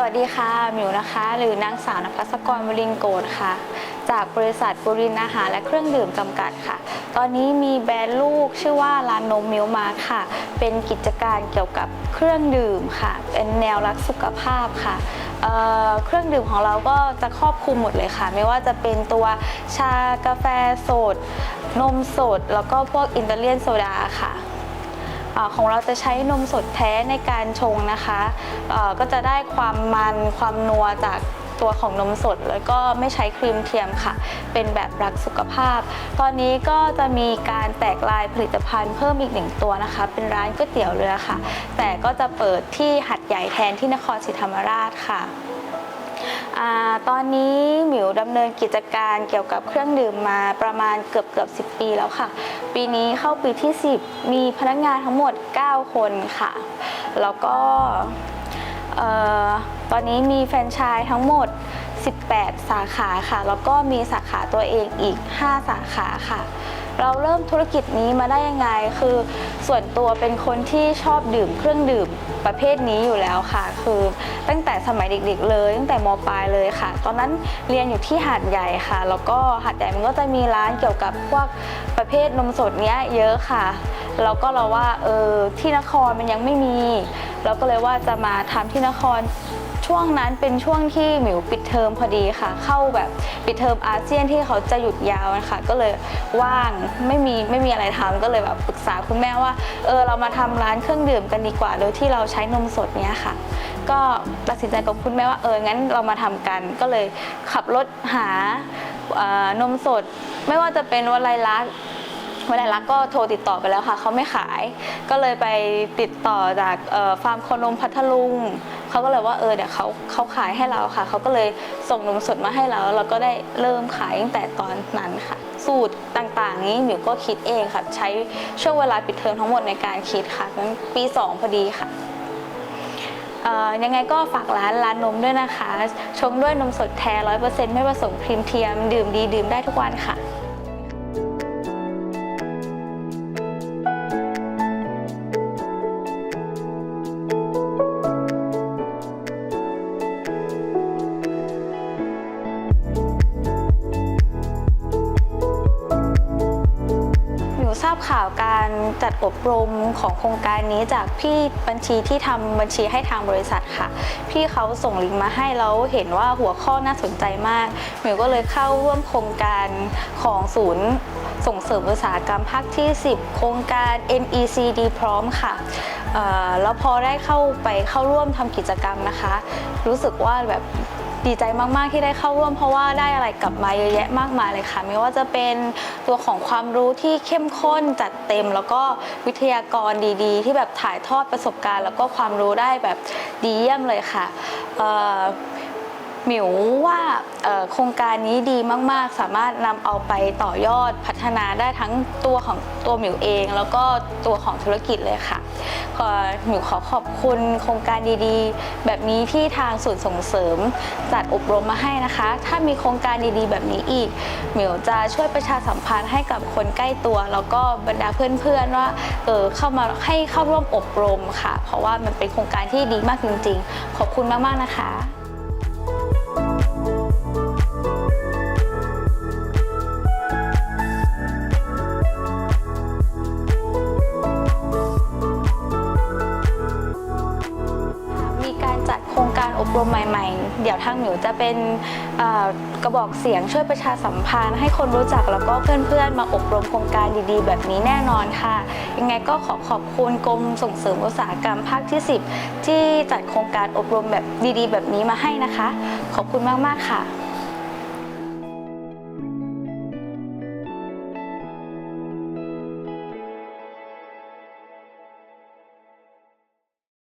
สวัสดีค่ะมิวนะคะ หรือนางสาวนภัสกรวรินโกดค่ะ จากบริษัทบุรินอาหารและเครื่องดื่มจำกัดค่ะ ตอนนี้มีแบรนด์ลูกชื่อว่าร้านนมมิวมาค่ะ เป็นกิจการเกี่ยวกับเครื่องดื่มค่ะ เป็นแนวรักสุขภาพค่ะเเครื่องดื่มของเราก็จะครอบคลุมหมดเลยค่ะ ไม่ว่าจะเป็นตัวชากาแฟสด นมสด แล้วก็พวกอินเตอร์เลียนโซดาค่ะ ของเราจะใช้นมสดแท้ในการชงนะคะก็จะได้ความมันความนัวจากตัวของนมสด แล้วก็ไม่ใช้ครีมเทียมค่ะ เป็นแบบรักสุขภาพ ตอนนี้ก็จะมีการแตกลายผลิตภัณฑ์เพิ่มอีกหนึ่งตัวนะคะ เป็นร้านก๋วยเตี๋ยวเรือค่ะ แต่ก็จะเปิดที่หัดใหญ่แทนที่นครศรีธรรมราชค่ะ อาตอนนี้หมิวดำเนินกิจการเกี่ยวกับเครื่องดื่มมาประมาณเกือบเกือบ 10 ปีแล้วค่ะ ปีนี้เข้าปีที่ 10 มีพนักงานทั้งหมด 9 คนค่ะ แล้วก็เอ่อตอนนี้มีแฟรนไชส์ทั้งหมด 18 สาขาค่ะ แล้วก็มีสาขาตัวเองอีก 5 สาขาค่ะ เราเริ่มธุรกิจนี้มาได้ยังไง คือส่วนตัวเป็นคนที่ชอบดื่มเครื่องดื่มประเภทนี้อยู่แล้วค่ะ คือตั้งแต่สมัยเด็กๆ เลย ตั้งแต่มปลายเลยค่ะ ตอนนั้นเรียนอยู่ที่หาดใหญ่ค่ะ แล้วก็หาดใหญ่มันก็จะมีร้านเกี่ยวกับพวกประเภทนมสดเนี้ยเยอะค่ะแล้วก็เราว่าเออที่นครมันยังไม่มี เราก็เลยว่าจะมาทำที่นคร ช่วงนั้นเป็นช่วงที่หมิวปิดเทอมพอดีค่ะ เข้าแบบปิดเทอมอาเซียนที่เขาจะหยุดยาวนะคะก็เลยว่างไม่มีไม่มีอะไรทำก็เลยแบบปรึกษาคุณแม่ว่าเออเรามาทำร้านเครื่องดื่มกันดีกว่า โดยที่เราใช้นมสดเนี้ยค่ะ ก็ตัดสินใจกับคุณแม่ว่าเอองั้นเรามาทำกันก็เลยขับรถหาเอ่อนมสด ไม่ว่าจะเป็นวลัยลักษณ์เวลารักก็โทรติดต่อไปแล้วค่ะเขาไม่ขาย ก็เลยไปติดต่อจากฟาร์มโคนมพัทลุง เขาก็เลยว่าเออเดี๋ยวเขาเขาขายให้เราค่ะ เขาก็เลยส่งนมสดมาให้เราเราก็ได้เริ่มขายตั้งแต่ตอนนั้นค่ะ สูตรต่างๆนี้หมิวก็คิดเองค่ะ ใช้ช่วงเวลาปิดเทอมทั้งหมดในการคิดค่ะนั้นปี 2 พอดีค่ะยังไงก็ฝากร้านร้านนมด้วยนะคะ ชงด้วยนมสดแท้ร้อยเปอร์เซ็นต์ไม่ผสมครีมเทียม ดื่มดีดื่มได้ทุกวันค่ะ ราบข่าวการจัดอบรมของโครงการนี้จากพี่บัญชีที่ทำบัญชีให้ทางบริษัทค่ะ พี่เขาส่งลิงก์มาให้แล้วเห็นว่าหัวข้อน่าสนใจมากหมิวก็เลยเข้าร่วมโครงการของศูนย์ส่งเสริมอุตสาหกรรมภาคที่ 10 โครงการ NECD พร้อมค่ะแล้วพอได้เข้าไปเข้าร่วมทำกิจกรรมนะคะ รู้สึกว่าแบบดีใจมากๆที่ได้เข้าร่วม เพราะว่าได้อะไรกลับมาเยอะแยะมากมายเลยค่ะ ไม่ว่าจะเป็นตัวของความรู้ที่เข้มข้นจัดเต็ม แล้วก็วิทยากรดีๆ ที่แบบถ่ายทอดประสบการณ์ แล้วก็ความรู้ได้แบบดีเยี่ยมเลยค่ะ หมิวว่าโครงการนี้ดีมากๆ สามารถนำเอาไปต่อยอดพัฒนาได้ทั้งตัวของตัวหมิวเอง แล้วก็ตัวของธุรกิจเลยค่ะขอหมิวขอขอบคุณโครงการดีๆ แบบนี้ที่ทางศูนย์ส่งเสริม จัดอบรมมาให้นะคะ ถ้ามีโครงการดีๆ แบบนี้อีกหมิวจะช่วยประชาสัมพันธ์ให้กับคนใกล้ตัว แล้วก็บรรดาเพื่อนๆว่าเออเข้ามาให้เข้าร่วมอบรมค่ะ เพราะว่ามันเป็นโครงการที่ดีมากจริงๆ ขอบคุณมากๆนะคะ รมใหม่ๆ เดี๋ยวทางหนูจะเป็นกระบอกเสียงช่วยประชาสัมพันธ์ ให้คนรู้จักแล้วก็เพื่อนๆ มาอบรมโครงการดีๆ แบบนี้แน่นอนค่ะ ยังไงก็ขอขอบคุณกรมส่งเสริมอุตสาหกรรมภาคที่ 10 ที่จัดโครงการอบรมแบบดีๆ แบบนี้มาให้นะคะ ขอบคุณมากๆค่ะ